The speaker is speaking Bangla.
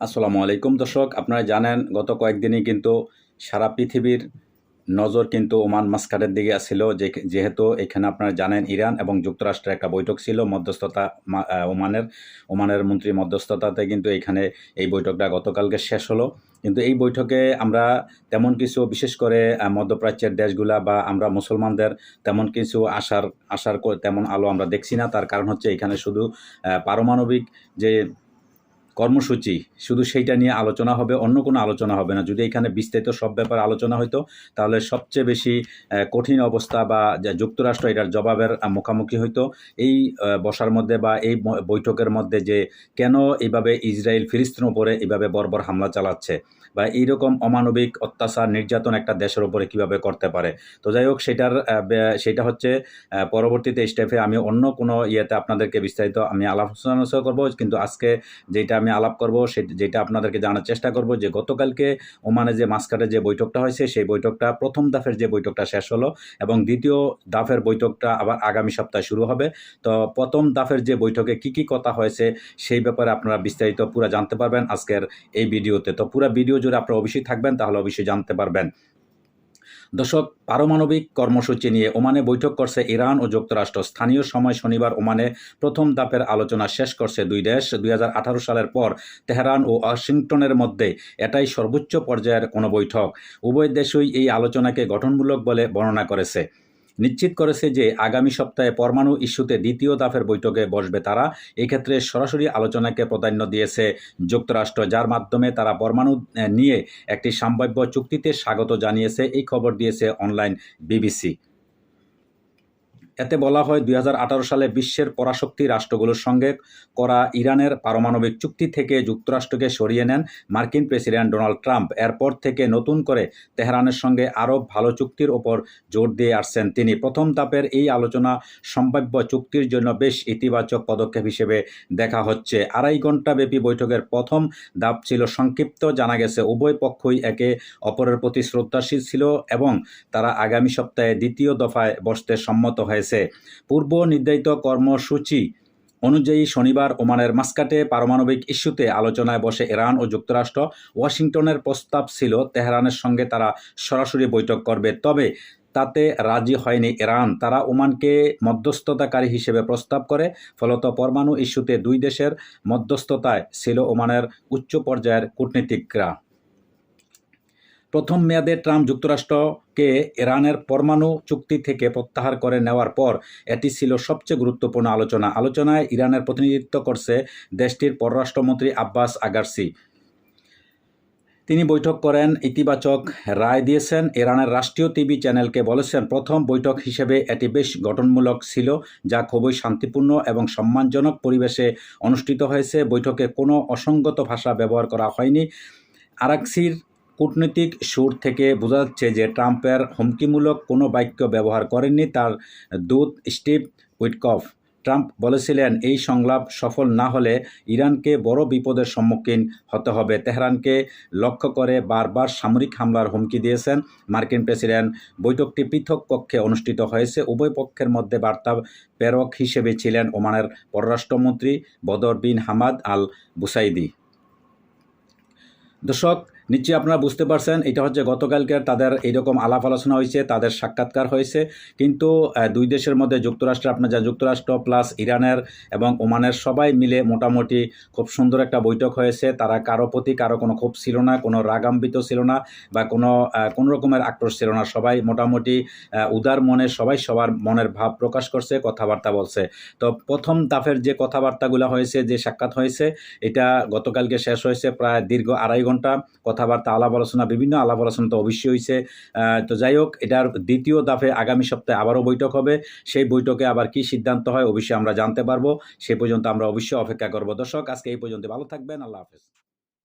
আসসালামু আলাইকুম দর্শক, আপনারা জানেন গত কয়েকদিনই কিন্তু সারা পৃথিবীর নজর কিন্তু ওমান মাস্কাটের দিকে আসছিল, যে যেহেতু এখানে আপনারা জানেন ইরান এবং যুক্তরাষ্ট্রের একটা বৈঠক ছিল মধ্যস্থতা ওমানের ওমানের মন্ত্রী মধ্যস্থতাতে কিন্তু এখানে এই বৈঠকটা গতকালকে শেষ হলো। কিন্তু এই বৈঠকে আমরা তেমন কিছু, বিশেষ করে মধ্যপ্রাচ্যের দেশগুলা বা আমরা মুসলমানদের তেমন কিছু আসার আসার তেমন আলো আমরা দেখছি না। তার কারণ হচ্ছে এখানে শুধু পারমাণবিক যে কর্মসূচি, শুধু সেইটা নিয়ে আলোচনা হবে, অন্য কোনো আলোচনা হবে না। যদি এখানে বিস্তারিত সব ব্যাপারে আলোচনা হতো তাহলে সবচেয়ে বেশি কঠিন অবস্থা বা যুক্তরাষ্ট্র এটার জবাবের মুখামুখি হইতো। এই বসার মধ্যে বা এই বৈঠকের মধ্যে যে কেন এইভাবে ইসরায়েল ফিলিস্তিনের উপরে এইভাবে বর্বর হামলা চালাচ্ছে বা এইরকম অমানবিক অত্যাচার, নির্যাতন একটা দেশের উপরে কীভাবে করতে পারে। তো যাই হোক, সেটার সেটা হচ্ছে পরবর্তীতে স্টেপে আমি অন্য কোনো ইয়েতে আপনাদেরকে বিস্তারিত আমি আলাপ আলোচনা করব। কিন্তু আজকে যেটা আমি আলাপ করব, সে যেটা আপনাদেরকে জানার চেষ্টা করব যে গতকালকে ওমানে যে মাসকাটে যে বৈঠকটা হয়েছে, সেই বৈঠকটা, প্রথম দাফের যে বৈঠকটা শেষ হলো এবং দ্বিতীয় দাফের বৈঠকটা আবার আগামী সপ্তাহে শুরু হবে। তো প্রথম দাফের যে বৈঠকে কি কি কথা হয়েছে, সেই ব্যাপারে আপনারা বিস্তারিত পুরো জানতে পারবেন আজকের এই ভিডিওতে। তো পুরো ভিডিও জুড়ে আপনারা অবশ্যই থাকবেন, তাহলে অবশ্যই জানতে পারবেন। দর্শক পারমাণবিক কর্মসূচি নিয়ে ওমানে বৈঠক করছে ইরান ও যুক্তরাষ্ট্র। স্থানীয় সময় শনিবার ওমানে প্রথম দাপের আলোচনা শেষ করছে দুই দেশ। দুই হাজার আঠারো সালের পর তেহরান ও ওয়াশিংটনের মধ্যে এটাই সর্বোচ্চ পর্যায়ের কোনো বৈঠক। উভয় দেশই এই আলোচনাকে গঠনমূলক বলে বর্ণনা করেছে। নিশ্চিত করেছে যে আগামী সপ্তাহে পরমাণু ইস্যুতে দ্বিতীয় দাফের বৈঠকে বসবে তারা। এক্ষেত্রে সরাসরি আলোচনাকে প্রাধান্য দিয়েছে যুক্তরাষ্ট্র, যার মাধ্যমে তারা পরমাণু নিয়ে একটি সম্ভাব্য চুক্তিতে স্বাগত জানিয়েছে। এই খবর দিয়েছে অনলাইন বিবিসি। এতে বলা হয় দুই হাজার আঠারো সালে বিশ্বের পরাশক্তি রাষ্ট্রগুলোর সঙ্গে করা ইরানের পারমাণবিক চুক্তি থেকে যুক্তরাষ্ট্রকে সরিয়ে নেন মার্কিন প্রেসিডেন্ট ডোনাল্ড ট্রাম্প। এরপর থেকে নতুন করে তেহরানের সঙ্গে আরও ভালো চুক্তির ওপর জোর দিয়ে আসছেন তিনি। প্রথম ধাপের এই আলোচনা সম্ভাব্য চুক্তির জন্য বেশ ইতিবাচক পদক্ষেপ হিসেবে দেখা হচ্ছে। আড়াই ঘণ্টাব্যাপী বৈঠকের প্রথম ধাপ ছিল সংক্ষিপ্ত, জানা গেছে উভয় পক্ষই একে অপরের প্রতি শ্রদ্ধাশীল ছিল এবং তারা আগামী সপ্তাহে দ্বিতীয় দফায় বসতে সম্মত হয়েছে। পূর্ব নির্ধারিত কর্মসূচি অনুযায়ী শনিবার ওমানের মাস্কাটে পারমাণবিক ইস্যুতে আলোচনায় বসে ইরান ও যুক্তরাষ্ট্র ওয়াশিংটনের প্রস্তাব ছিল, তেহরানের সঙ্গে তারা সরাসরি বৈঠক করবে। তবে তাতে রাজি হয়নি ইরান। তারা ওমানকে মধ্যস্থতাকারী হিসেবে প্রস্তাব করে, ফলত পরমাণু ইস্যুতে দুই দেশের মধ্যস্থতায় ছিল ওমানের উচ্চ পর্যায়ের কূটনীতিকরা। প্রথম মেয়াদে ট্রাম্প যুক্তরাষ্ট্রকে ইরানের পরমাণু চুক্তি থেকে প্রত্যাহার করে নেওয়ার পর এটি ছিল সবচেয়ে গুরুত্বপূর্ণ আলোচনা। আলোচনায় ইরানের প্রতিনিধিত্ব করছে দেশটির পররাষ্ট্রমন্ত্রী আব্বাস আগারসি। তিনি বৈঠক করেন, ইতিবাচক রায় দিয়েছেন, ইরানের রাষ্ট্রীয় টিভি চ্যানেলকে বলেছেন, প্রথম বৈঠক হিসেবে এটি বেশ গঠনমূলক ছিল, যা খুবই শান্তিপূর্ণ এবং সম্মানজনক পরিবেশে অনুষ্ঠিত হয়েছে। বৈঠকে কোনো অসঙ্গত ভাষা ব্যবহার করা হয়নি। আরাকসির কূটনৈতিক সুর থেকে বোঝা যাচ্ছে যে ট্রাম্পের হুমকিমূলক কোনো বাক্য ব্যবহার করেননি তার দূত স্টিভ উইটকফ। ট্রাম্প বলেছিলেন, এই সংলাপ সফল না হলে ইরানকে বড় বিপদের সম্মুখীন হতে হবে। তেহরানকে লক্ষ্য করে বারবার সামরিক হামলার হুমকি দিয়েছেন মার্কিন প্রেসিডেন্ট। বৈঠকটি পৃথক কক্ষে অনুষ্ঠিত হয়েছে। উভয় পক্ষের মধ্যে বার্তা প্রেরক হিসেবে ছিলেন ওমানের পররাষ্ট্রমন্ত্রী বদর বিন হামাদ আল বুসাইদি দর্শক নিশ্চয়ই আপনারা বুঝতে পারছেন, এটা হচ্ছে গতকালকের তাদের এইরকম আলাপ আলোচনা হয়েছে, তাদের সাক্ষাৎকার হয়েছে। কিন্তু দুই দেশের মধ্যে যুক্তরাষ্ট্র, আপনার যা যুক্তরাষ্ট্র প্লাস ইরানের এবং ওমানের সবাই মিলে মোটামুটি খুব সুন্দর একটা বৈঠক হয়েছে। তারা কারও প্রতি কারও কোনো ক্ষোভ ছিল না, কোনো রাগাম্বিত ছিল না বা কোনো কোনো রকমের আক্রোশ ছিল না। সবাই মোটামুটি উদার মনে সবাই সবার মনের ভাব প্রকাশ করছে, কথাবার্তা বলছে। তো প্রথম দাফের যে কথাবার্তাগুলো হয়েছে, যে সাক্ষাৎ হয়েছে, এটা গতকালকে শেষ হয়েছে প্রায় দীর্ঘ আড়াই ঘণ্টা। কথাবার্তা, আলাপ আলোচনা, বিভিন্ন আলাপ আলোচনা তো অবশ্যই হয়েছে তো যাই হোক, এটার দ্বিতীয় দাফে আগামী সপ্তাহে আবারও বৈঠক হবে। সেই বৈঠকে আবার কি সিদ্ধান্ত হয় অবশ্যই আমরা জানতে পারব। সে পর্যন্ত আমরা অবশ্যই অপেক্ষা করব। দর্শক, আজকে এই পর্যন্ত। ভালো থাকবেন। আল্লাহ হাফেজ।